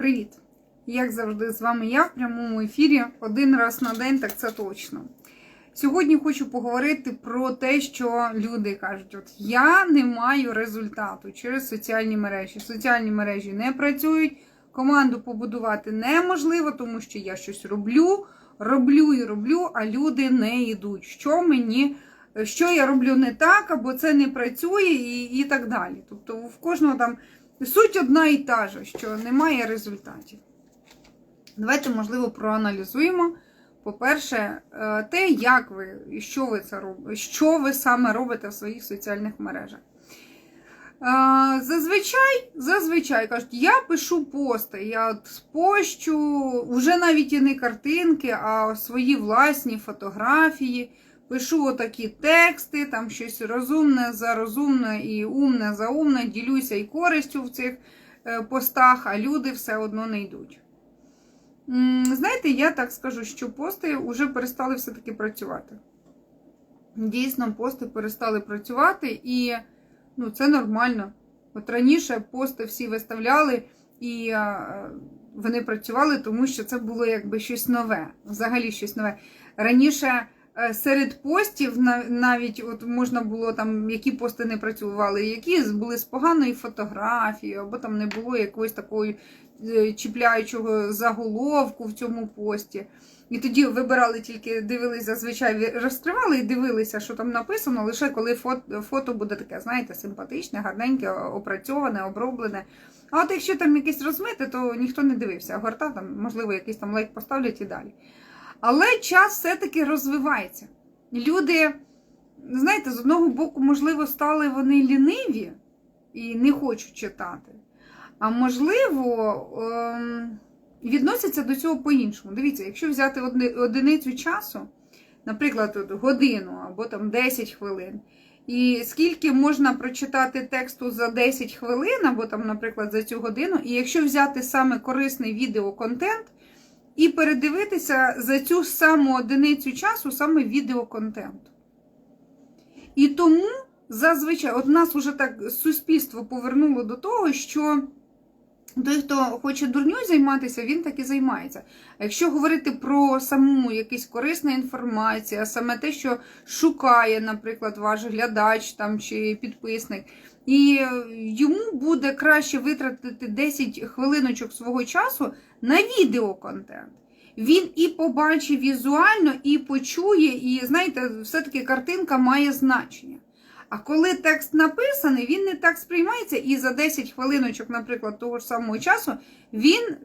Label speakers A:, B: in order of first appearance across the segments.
A: Привіт! Як завжди, з вами я в прямому ефірі один раз на день, так це точно. Сьогодні хочу поговорити про те, що люди кажуть: от я не маю результату через соціальні мережі. Соціальні мережі не працюють, команду побудувати неможливо, тому що я щось роблю, роблю і роблю, а люди не йдуть. Що мені, що я роблю не так, або це не працює, і, і так далі. Тобто в кожного там суть одна і та же, що немає результатів. Давайте, можливо, проаналізуємо. По-перше, е, те, як ви і що ви це робите, що ви саме робите в своїх соціальних мережах. Е, Зазвичай, зазвичай кажуть, я пишу пости, я от пощу, вже навіть і не картинки, а свої власні фотографії. Пишу отакі тексти, там щось розумне за розумне і умне за умне, ділюся і користю в цих е, постах, а люди все одно не йдуть. Знаєте, я так скажу, що пости вже перестали все-таки працювати. Дійсно, пости перестали працювати, і ну, це нормально. От раніше пости всі виставляли, і е, вони працювали, тому що це було якби щось нове. Взагалі щось нове. Раніше серед постів навіть от можна було там, які пости не працювали, які були з поганою фотографією, або там не було якогось такої е, чіпляючого заголовку в цьому пості. І тоді вибирали тільки, дивилися, зазвичай розкривали і дивилися, що там написано, лише коли фото, фото буде таке, знаєте, симпатичне, гарненьке, опрацьоване, оброблене. А от якщо там якесь розмите, то ніхто не дивився. А горта там, можливо, якийсь там лайк поставлять і далі. Але час все-таки розвивається. Люди, знаєте, з одного боку, можливо, стали вони ліниві і не хочуть читати. А можливо, ем, відносяться до цього по-іншому. Дивіться, якщо взяти одиницю часу, наприклад, годину або там 10 хвилин, і скільки можна прочитати тексту за 10 хвилин, або там, наприклад, за цю годину, і якщо взяти саме корисний відеоконтент і передивитися за цю саму одиницю часу саме відеоконтент. І тому зазвичай, от нас уже так суспільство повернуло до того, що той, хто хоче дурньою займатися, він так і займається. А якщо говорити про саму якусь корисну інформацію, саме те, що шукає, наприклад, ваш глядач там чи підписник, і е, йому буде краще витратити 10 хвилиночок свого часу на відеоконтент. Він і побачить візуально, і почує, і знаєте, все-таки картинка має значення. А коли текст написаний, він не так сприймається, і за 10 хвилиночок, наприклад, того ж самого часу, він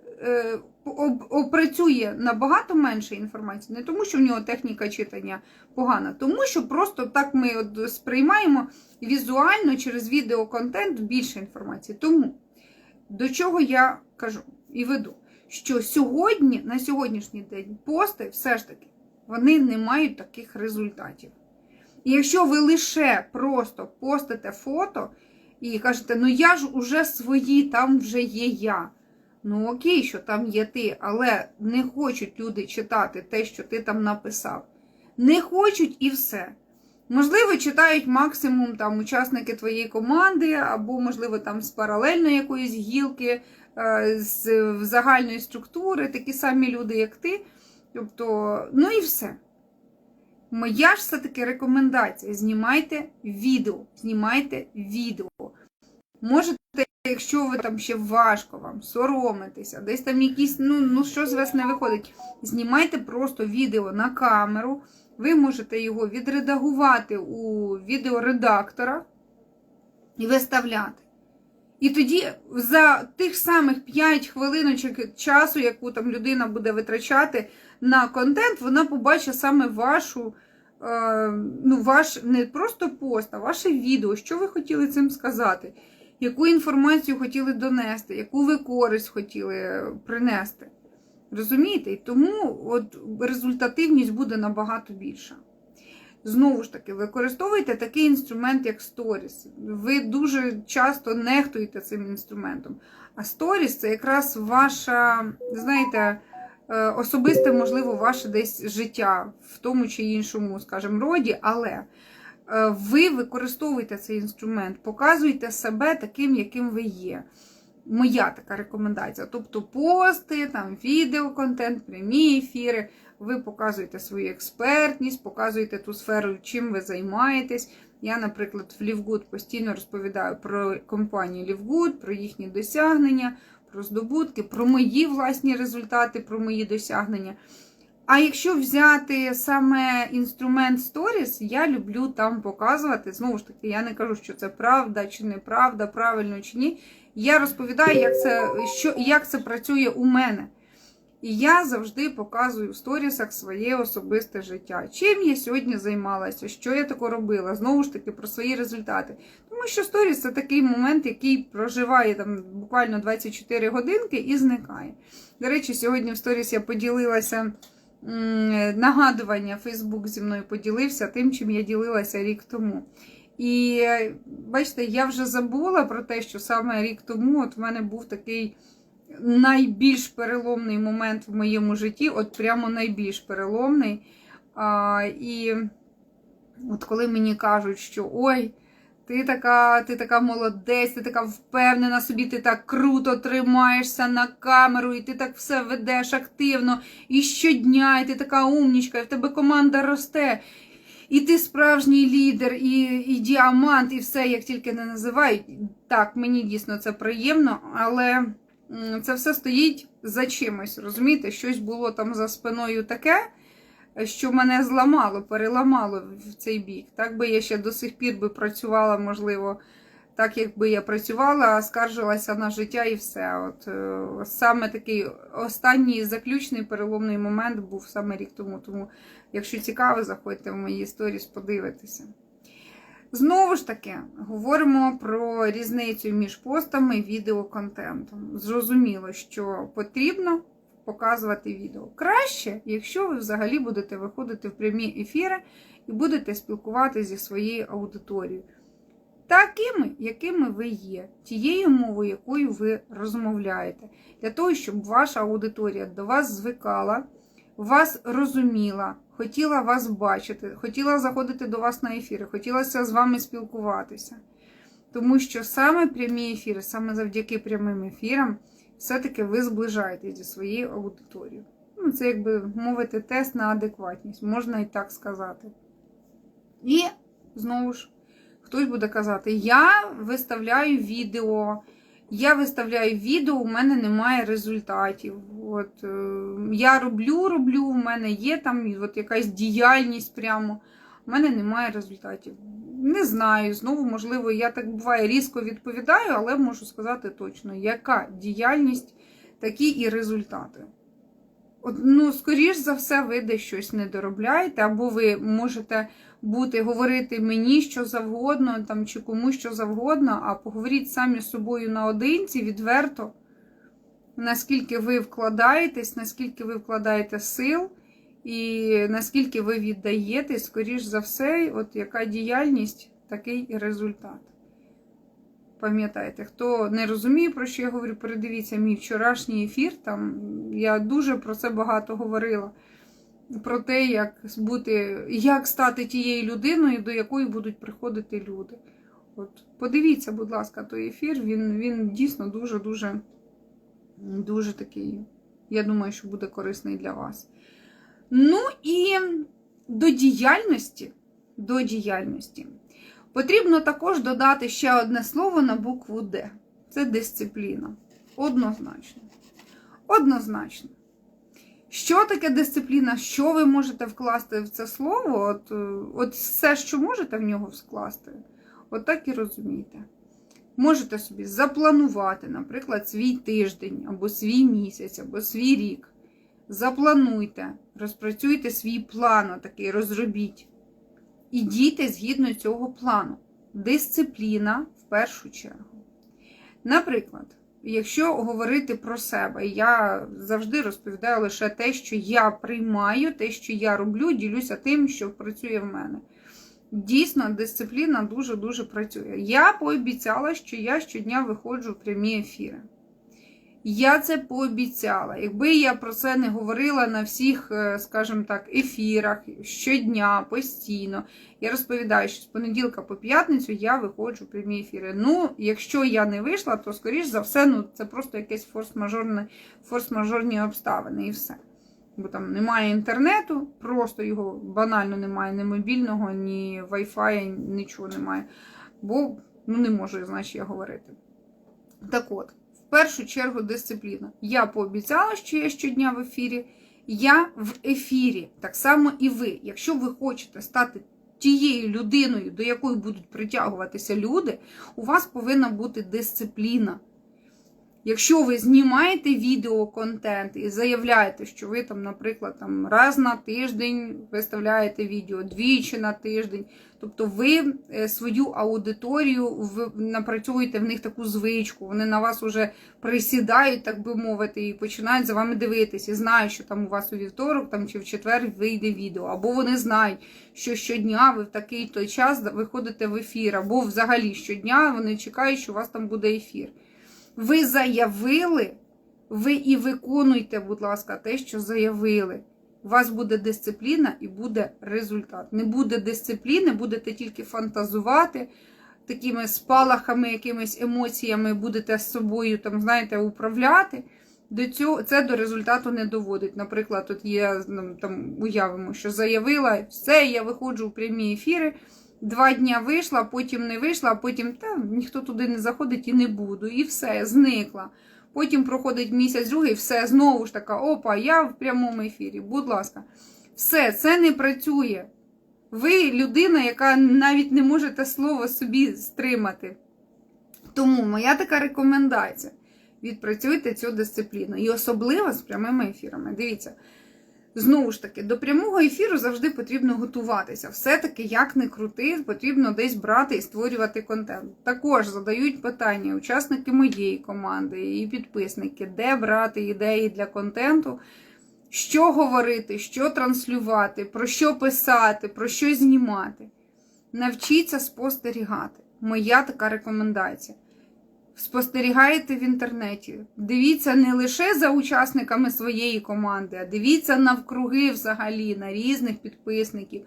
A: опрацює набагато менше інформації. Не тому, що в нього техніка читання погана, тому що просто так ми от сприймаємо візуально через відеоконтент більше інформації. Тому до чого я кажу і веду, що сьогодні, на сьогоднішній день, пости все ж таки вони не мають таких результатів. І якщо ви лише просто постите фото і кажете, ну я ж уже свої, там вже є я. Ну окей, що там є ти, але не хочуть люди читати те, що ти там написав. Не хочуть і все. Можливо, читають максимум там учасники твоєї команди, або, можливо, там з паралельної якоїсь гілки, е, з загальної структури, такі самі люди, як ти. Тобто, ну і все. Моя ж все-таки рекомендація: знімайте відео, знімайте відео. Можете, якщо ви там ще важко вам, соромитеся, десь там якісь, ну, ну що з вас не виходить, знімайте просто відео на камеру. Ви можете його відредагувати у відеоредакторах і виставляти. І тоді за тих самих 5 хвилиночок часу, яку там людина буде витрачати на контент, вона побачить саме вашу, е, ну, ваш не просто пост, а ваше відео, що ви хотіли цим сказати, яку інформацію хотіли донести, яку ви користь хотіли принести. Розумієте? І тому от результативність буде набагато більша. Знову ж таки, використовуйте такий інструмент, як Stories. Ви дуже часто нехтуєте цим інструментом. А Stories це якраз ваша, знаєте, е, особисте, можливо, ваше десь життя в тому чи іншому, скажімо, роді, але е, ви використовуєте цей інструмент, показуєте себе таким, яким ви є. моя така рекомендація. Тобто пости, там відеоконтент, прямі ефіри. Ви показуєте свою експертність, показуєте ту сферу, чим ви займаєтесь. Я, наприклад, в Лівгуд постійно розповідаю про компанію Лівгуд, про їхні досягнення, про здобутки, про мої власні результати, про мої досягнення. А якщо взяти саме інструмент Stories, я люблю там показувати. Знову ж таки, я не кажу, що це правда чи неправда, правильно чи ні. Я розповідаю, як це, що, як це працює у мене. І я завжди показую в сторісах своє особисте життя. Чим я сьогодні займалася, що я таке робила, знову ж таки, про свої результати. Тому що сторіс це такий момент, який проживає там буквально 24 годинки і зникає. До речі, сьогодні в сторіс я поділилася нагадування, Фейсбук зі мною поділився тим, чим я ділилася рік тому. І бачите, я вже забула про те, що саме рік тому от в мене був такий найбільш переломний момент в моєму житті, от прямо найбільш переломний. А, І от коли мені кажуть, що ой, ти така ти така молодець, ти така впевнена собі, ти так круто тримаєшся на камеру, і ти так все ведеш активно і щодня, і ти така умнічка, і в тебе команда росте. І ти справжній лідер, і і діамант, і все, як тільки не називають. Так, мені дійсно це приємно, але це все стоїть за чимось. Розумієте, щось було там за спиною таке, що мене зламало, переламало в цей бік. Так би я ще до сих пір би працювала, можливо, так, якби я працювала, скаржилася на життя і все. От е, Саме такий останній заключний переломний момент був саме рік тому. Тому, якщо цікаво, заходьте в мої історії, подивитися. Знову ж таки, говоримо про різницю між постами і відеоконтентом. Зрозуміло, що потрібно показувати відео. Краще, якщо ви взагалі будете виходити в прямі ефіри і будете спілкуватися зі своєю аудиторією. Такими, якими ви є, тією мовою, якою ви розмовляєте, для того, щоб ваша аудиторія до вас звикала, вас розуміла, хотіла вас бачити, хотіла заходити до вас на ефіри, хотілося з вами спілкуватися. Тому що саме прямі ефіри, саме завдяки прямим ефірам, все-таки ви зближаєтесь зі своєю аудиторією. Ну, Це, якби мовити, тест на адекватність, можна і так сказати. І знову ж, хтось буде казати: я виставляю відео. Я виставляю відео, у мене немає результатів. От, е, Я роблю, роблю, у мене є там от якась діяльність прямо, у мене немає результатів. Не знаю, знову, можливо, я так буває різко відповідаю, але можу сказати точно, яка діяльність, такі і результати. От, ну, Скоріш за все, ви десь щось не доробляєте, або ви можете бути, говорити мені що завгодно, там, чи кому що завгодно, а поговоріть самі з собою наодинці, відверто, наскільки ви вкладаєтесь, наскільки ви вкладаєте сил, і наскільки ви віддаєте, скоріш за все, от яка діяльність, такий і результат. Пам'ятаєте, хто не розуміє, про що я говорю, передивіться мій вчорашній ефір. Там я дуже про це багато говорила про те, як бути, як стати тією людиною, до якої будуть приходити люди. От, Подивіться, будь ласка, той ефір, він він дійсно дуже-дуже дуже такий, я думаю, що буде корисний для вас. Ну і до діяльності, до діяльності. Потрібно також додати ще одне слово на букву Д. Це дисципліна. Однозначно. Однозначно. Що таке дисципліна? Що ви можете вкласти в це слово? От от все, що можете в нього вкласти, от так і розумійте. Можете собі запланувати, наприклад, свій тиждень, або свій місяць, або свій рік. Заплануйте, розпрацюйте свій план, такий розробіть. І дійте згідно цього плану. Дисципліна в першу чергу. Наприклад, Якщо говорити про себе, я завжди розповідаю лише те, що я приймаю, те, що я роблю, ділюся тим, що працює в мене. Дійсно, дисципліна дуже-дуже працює. Я пообіцяла, що я щодня виходжу в прямі ефіри. Я це пообіцяла. Якби я про це не говорила на всіх, е, скажімо так, ефірах щодня, постійно. Я розповідаю, що з понеділка по п'ятницю я виходжу в прямі ефіри. Ну, якщо я не вийшла, то скоріш за все, ну це просто якесь форс-мажорні обставини і все. Бо там немає інтернету, просто його банально немає, ні мобільного, ні Wi-Fi, нічого немає. Бо ну, не можу, значить, я говорити. Так от, в першу чергу, дисципліна. Я пообіцяла, що я щодня в ефірі. Я в ефірі, так само і ви. Якщо ви хочете стати тією людиною, до якої будуть притягуватися люди, у вас повинна бути дисципліна. Якщо ви знімаєте відеоконтент і заявляєте, що ви там, наприклад, там раз на тиждень виставляєте відео, двічі на тиждень, тобто ви е, свою аудиторію напрацьовуєте в них таку звичку, вони на вас уже присідають, так би мовити, і починають за вами дивитися, і знають, що там у вас у вівторок там, чи в четвер вийде відео, або вони знають, що щодня ви в такий той час виходите в ефір, або взагалі щодня вони чекають, що у вас там буде ефір. Ви заявили, ви і виконуйте, будь ласка, те, що заявили. У вас буде дисципліна і буде результат. Не буде дисципліни, будете тільки фантазувати такими спалахами, якимись емоціями будете з собою, там, знаєте, управляти. До цього це до результату не доводить. Наприклад, тут є ну, там уявимо, що заявила, все, я виходжу в прямі ефіри. Два дня вийшла, потім не вийшла, а потім та, ніхто туди не заходить і не буду. І все, зникла. Потім проходить місяць, другий, все, знову ж така, опа, я в прямому ефірі. Будь ласка, все, це не працює. Ви людина, яка навіть не можете слово собі стримати. Тому моя така рекомендація: відпрацюйте цю дисципліну. І особливо з прямими ефірами. Дивіться. Знову ж таки, до прямого ефіру завжди потрібно готуватися. Все-таки, як не крути, потрібно десь брати і створювати контент. Також задають питання учасники моєї команди і підписники, де брати ідеї для контенту, що говорити, що транслювати, про що писати, про що знімати. Навчіться спостерігати. Моя така рекомендація. Спостерігаєте в інтернеті. Дивіться не лише за учасниками своєї команди, а дивіться навкруги взагалі, на різних підписників,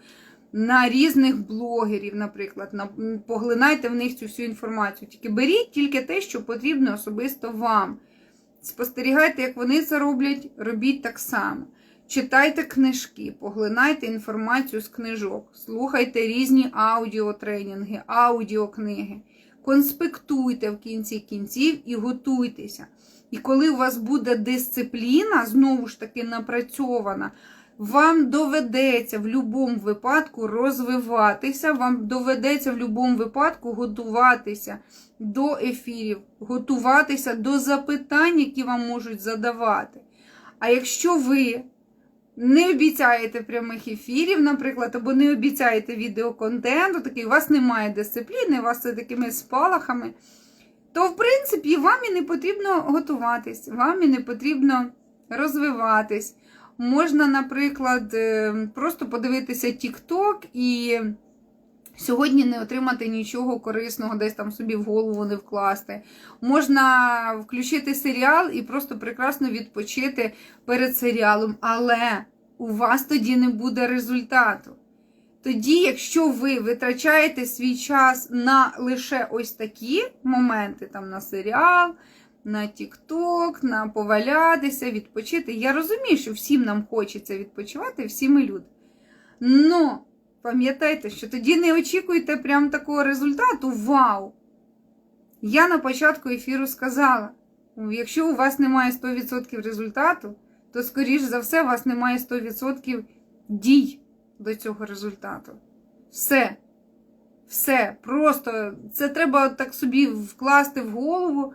A: на різних блогерів, наприклад. На, поглинайте в них цю всю інформацію. Тільки беріть тільки те, що потрібно особисто вам. Спостерігайте, як вони це роблять, робіть так само. Читайте книжки, поглинайте інформацію з книжок, слухайте різні аудіотренінги, аудіокниги конспектуйте в кінці кінців і готуйтеся. І коли у вас буде дисципліна, знову ж таки напрацьована, вам доведеться в будь-якому випадку розвиватися, вам доведеться в будь-якому випадку готуватися до ефірів, готуватися до запитань, які вам можуть задавати. А якщо ви не обіцяєте прямих ефірів, наприклад, або не обіцяєте відеоконтенту, такий, у вас немає дисципліни, у вас це такими спалахами, то, в принципі, вам і не потрібно готуватись, вам і не потрібно розвиватись. Можна, наприклад, е, просто подивитися TikTok і сьогодні не отримати нічого корисного, десь там собі в голову не вкласти. Можна включити серіал і просто прекрасно відпочити перед серіалом, але у вас тоді не буде результату. Тоді, якщо ви витрачаєте свій час на лише ось такі моменти, там на серіал, на Тік-Ток, на повалятися, відпочити. Я розумію, що всім нам хочеться відпочивати, всі ми люди. Но пам'ятайте, що тоді не очікуйте прям такого результату. Вау! Я на початку ефіру сказала: якщо у вас немає 100% результату, то, скоріш за все, у вас немає 100% дій до цього результату. Все. Все. Просто це треба так собі вкласти в голову.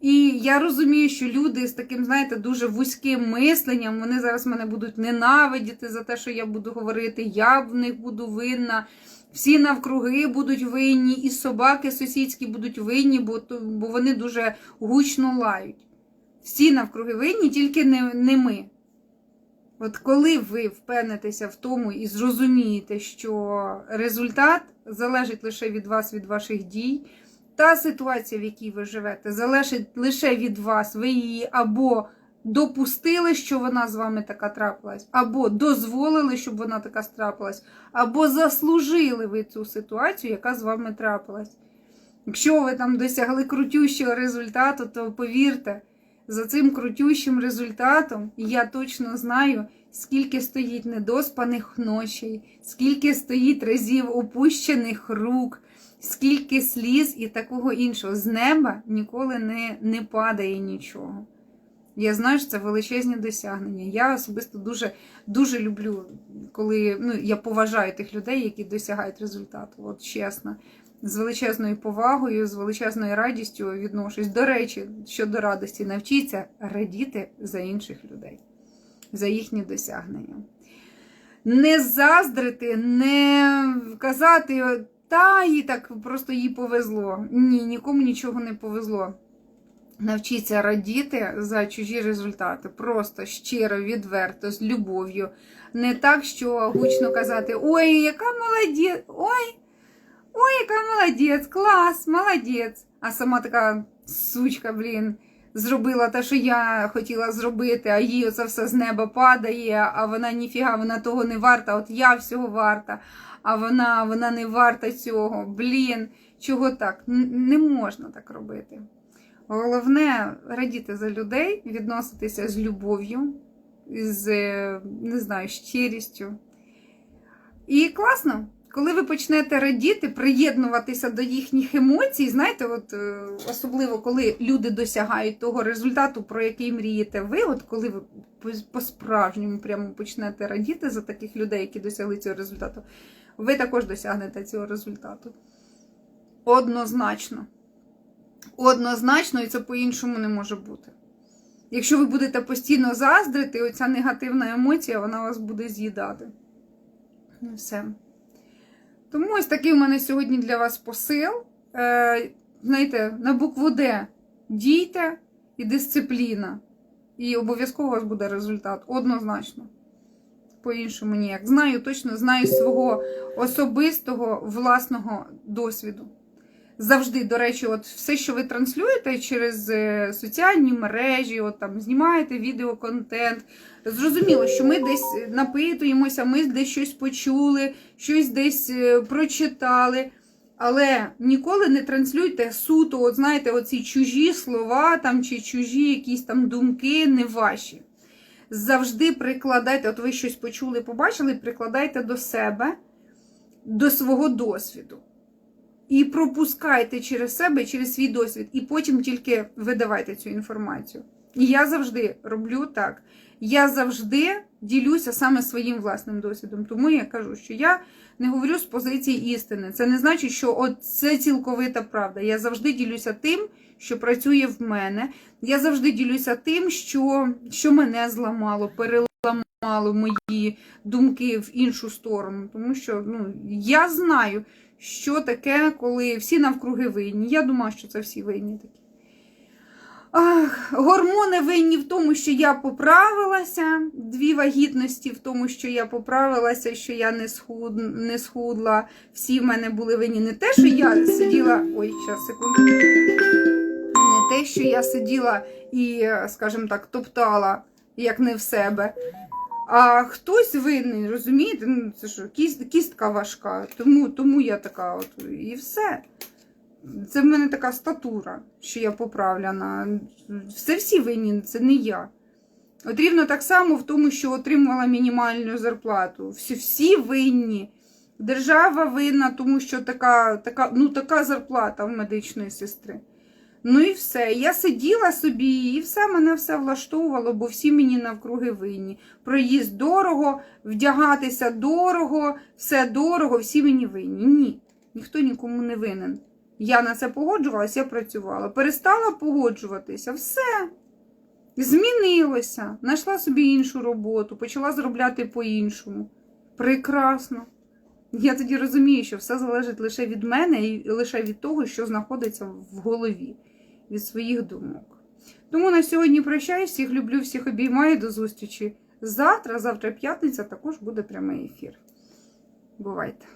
A: І я розумію, що люди з таким, знаєте, дуже вузьким мисленням, вони зараз мене будуть ненавидіти за те, що я буду говорити, я в них буду винна. Всі навкруги будуть винні, і собаки сусідські будуть винні, бо, бо вони дуже гучно лають. Всі навкруги винні, тільки не, не ми. От коли ви впевнитеся в тому і зрозумієте, що результат залежить лише від вас, від ваших дій, та ситуація, в якій ви живете, залежить лише від вас. Ви її або допустили, що вона з вами така трапилась, або дозволили, щоб вона така трапилась, або заслужили ви цю ситуацію, яка з вами трапилась. Якщо ви там досягли крутющого результату, то повірте, за цим крутющим результатом я точно знаю, скільки стоїть недоспаних ночей, скільки стоїть разів опущених рук, скільки сліз і такого іншого. З неба ніколи не, не падає нічого. Я знаю, що це величезні досягнення. Я особисто дуже дуже люблю, коли ну, я поважаю тих людей, які досягають результату. От чесно, з величезною повагою, з величезною радістю відношусь. До речі, щодо радості, навчіться радіти за інших людей, за їхні досягнення. Не заздрити, не казати, та їй так просто їй повезло. Ні, нікому нічого не повезло. Навчіться радіти за чужі результати. Просто щиро, відверто, з любов'ю. Не так, що гучно казати: Ой, яка молодець! Ой, ой, яка молодець, клас, молодець. А сама така сучка, блін, зробила те, що я хотіла зробити, а їй оце все з неба падає, а вона ніфіга, вона того не варта, от я всього варта, а вона, вона не варта цього. Блін, чого так? Не можна так робити. Головне радіти за людей, відноситися з любов'ю, з не знаю, щирістю. І класно, коли ви почнете радіти, приєднуватися до їхніх емоцій, знаєте, от е, особливо коли люди досягають того результату, про який мрієте ви, от коли ви по- по-справжньому прямо почнете радіти за таких людей, які досягли цього результату, ви також досягнете цього результату. Однозначно. Однозначно, і це по-іншому не може бути. Якщо ви будете постійно заздрити, оця негативна емоція, вона вас буде з'їдати. І все. Тому ось такий у мене сьогодні для вас посил. Е, знаєте, на букву Д дійте і дисципліна. І обов'язково у вас буде результат. Однозначно. По-іншому ніяк. Знаю точно, знаю свого особистого власного досвіду. Завжди, до речі, от все, що ви транслюєте через е, соціальні мережі, от там знімаєте відеоконтент. Зрозуміло, що ми десь напитуємося, ми десь щось почули, щось десь е, прочитали. Але ніколи не транслюйте суто, от знаєте, оці чужі слова там чи чужі якісь там думки, не ваші. Завжди прикладайте, от ви щось почули, побачили, прикладайте до себе, до свого досвіду. І пропускайте через себе, через свій досвід, і потім тільки видавайте цю інформацію. І я завжди роблю так. Я завжди ділюся саме своїм власним досвідом. Тому я кажу, що я не говорю з позиції істини. Це не значить, що от це цілковита правда. Я завжди ділюся тим, що працює в мене. Я завжди ділюся тим, що, що мене зламало, переламало мої думки в іншу сторону. Тому що ну, я знаю, що таке, коли всі навкруги винні. Я думаю, що це всі винні такі. Ах, гормони винні в тому, що я поправилася. Дві вагітності в тому, що я поправилася, що я не, схуд... не схудла. Всі в мене були винні. Не те, що я сиділа. Ой, зараз, секунду. Не те, що я сиділа і, скажімо так, топтала, як не в себе. А хтось винний, розумієте? Ну, це що, кістка важка, тому, тому я така от і все. Це в мене така статура, що я поправляна. Все всі винні, це не я. От рівно так само в тому, що отримувала мінімальну зарплату. Всі, всі винні. Держава винна, тому що така, така, ну, така зарплата в медичної сестри. Ну і все. Я сиділа собі, і все мене все влаштовувало, бо всі мені навкруги винні. Проїзд дорого, вдягатися дорого, все дорого, всі мені винні. Ні, ніхто нікому не винен. Я на це погоджувалася, я працювала. Перестала погоджуватися, все. Змінилося. Знайшла собі іншу роботу, почала заробляти по-іншому. Прекрасно. Я тоді розумію, що все залежить лише від мене і лише від того, що знаходиться в голові, від своїх думок. Тому на сьогодні прощаюсь, всіх люблю, всіх обіймаю. До зустрічі завтра. Завтра п'ятниця також буде прямий ефір. Бувайте!